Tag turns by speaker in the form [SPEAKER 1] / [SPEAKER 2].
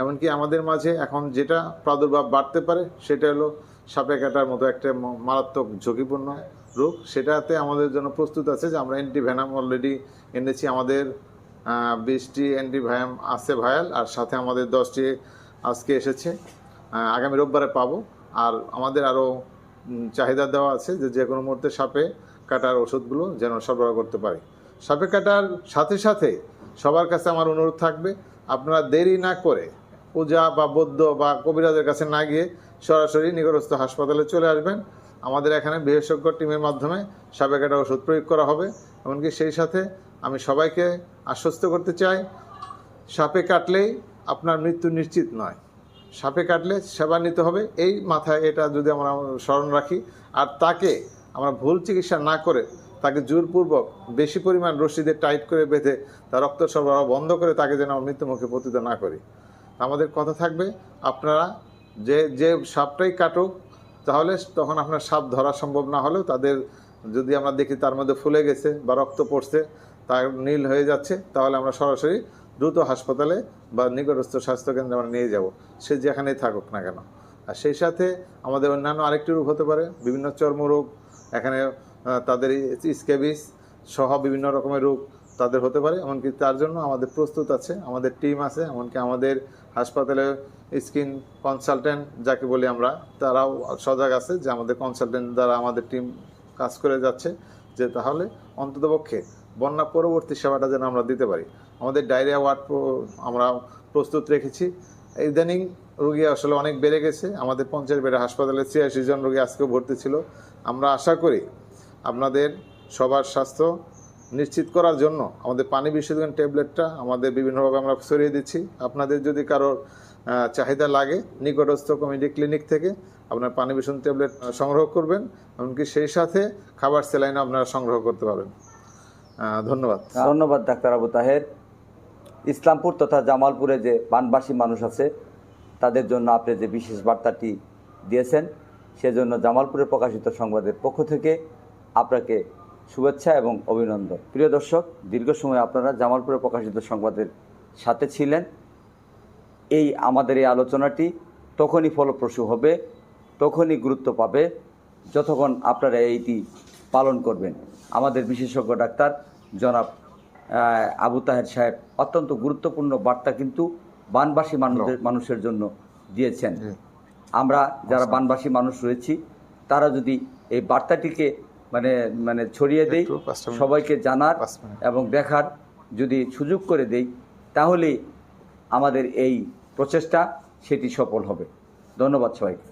[SPEAKER 1] এমনকি আমাদের মাঝে এখন যেটা প্রাদুর্ভাব বাড়তে পারে, সেটা হলো সাপে কাটার মতো একটা মারাত্মক ঝুঁকিপূর্ণ রোগ। সেটাতে আমাদের জন্য প্রস্তুত আছে যে আমরা অ্যান্টি ভ্যানাম অলরেডি এনেছি আমাদের বিশটি অ্যান্টি ভ্যাম আছে ভায়াল আর সাথে আমাদের দশটি আজকে এসেছে। আগামী রোববারে পাবো। আর আমাদের আরও চাহিদা দেওয়া আছে যে যে কোনো মুহূর্তে সাপে কাটার ওষুধগুলো যেন সরবরাহ করতে পারি। সাপে কাটার সাথে সাথে সবার কাছে আমার অনুরোধ থাকবে, আপনারা দেরি না করে পূজা বা বৌদ্ধ বা কবিরাজের কাছে না গিয়ে সরাসরি নিকটস্থ হাসপাতালে চলে আসবেন। আমাদের এখানে বিশেষজ্ঞ টিমের মাধ্যমে সাপে কাটা ওষুধ প্রয়োগ করা হবে। এমনকি সেই সাথে আমি সবাইকে আশ্বস্ত করতে চাই, সাপে কাটলেই আপনার মৃত্যু নিশ্চিত নয়। সাপে কাটলে সেবা নিতে হবে। এই মাথায় এটা যদি আমরা স্মরণ রাখি। আর তাকে আমরা ভুল চিকিৎসা না করে তাকে জোরপূর্বক বেশি পরিমাণ রশিদে টাইট করে বেঁধে তার রক্ত সরবরাহ বন্ধ করে তাকে যেন আমরা মৃত্যুমুখে পতিত না করি। আমাদের কথা থাকবে। আপনারা যে যে সাপটাই কাটুক, তাহলে তখন আপনার সাপ ধরা সম্ভব না হলেও তাদের যদি আমরা দেখি তার মধ্যে ফুলে গেছে বা রক্ত পড়ছে, তার নীল হয়ে যাচ্ছে, তাহলে আমরা সরাসরি দ্রুত হাসপাতালে বা নিকটস্থ স্বাস্থ্যকেন্দ্রে আমরা নিয়ে যাব। সে যেখানেই থাকুক না কেন। আর সেই সাথে আমাদের অন্যান্য আরেকটি রোগ হতে পারে, বিভিন্ন চর্মরোগ, এখানে তাদের স্কেবিস সহ বিভিন্ন রকমের রোগ তাদের হতে পারে, এমনকি তার জন্য আমাদের প্রস্তুত আছে, আমাদের টিম আছে, এমনকি আমাদের হাসপাতালে স্কিন কনসালটেন্ট যাকে বলি আমরা, তারাও সজাগ আছে যে আমাদের কনসালটেন্ট দ্বারা আমাদের টিম কাজ করে যাচ্ছে, যে তাহলে অন্ততপক্ষে বন্যা পরবর্তী সেবাটা যেন আমরা দিতে পারি। আমাদের ডায়রিয়া ওয়ার্ড আমরা প্রস্তুত রেখেছি। ইদানিং রোগী আসলে অনেক বেড়ে গেছে, আমাদের পঞ্চায়েত বেড়ে হাসপাতালে ছিয়াশি জন রোগী আজকেও ভর্তি ছিল। আমরা আশা করি আপনাদের সবার স্বাস্থ্য নিশ্চিত করার জন্য আমাদের পানি বিশুদ্ধন ট্যাবলেটটা আমাদের বিভিন্নভাবে আমরা ছড়িয়ে দিচ্ছি। আপনাদের যদি কারোর চাহিদা লাগে, নিকটস্থ কমিউনিটি ক্লিনিক থেকে আপনার পানি বিশুদ্ধ ট্যাবলেট সংগ্রহ করবেন, এমনকি সেই সাথে খাবার স্যালাইনও আপনারা সংগ্রহ করতে পারবেন। ধন্যবাদ।
[SPEAKER 2] ধন্যবাদ, ডাক্তার আবু তাহের। ইসলামপুর তথা জামালপুরে যে বানবাসী মানুষ আছে, তাদের জন্য আপনি যে বিশেষ বার্তাটি দিয়েছেন, সেজন্য জামালপুরে প্রকাশিত সংবাদের পক্ষ থেকে আপনাকে শুভেচ্ছা এবং অভিনন্দন। প্রিয় দর্শক দীর্ঘ সময় আপনারা জামালপুরে প্রকাশিত সংবাদের সাথে ছিলেন। এই আমাদের এই আলোচনাটি তখনই ফলপ্রসূ হবে তখনই গুরুত্ব পাবে যতক্ষণ আপনারা এইটি পালন করবেন। আমাদের বিশেষজ্ঞ ডাক্তার জনাব আবু তাহের সাহেব অত্যন্ত গুরুত্বপূর্ণ বার্তা কিন্তু বানবাসী মানুষের মানুষের জন্য দিয়েছেন। আমরা যারা বানবাসী মানুষ রয়েছি তারা যদি এই বার্তাটিকে মানে মানে ছড়িয়ে দেই। সবাইকে জানার এবং দেখার যদি সুযোগ করে দেই তাহলে আমাদের এই প্রচেষ্টা সেটি সফল হবে। ধন্যবাদ সবাইকে।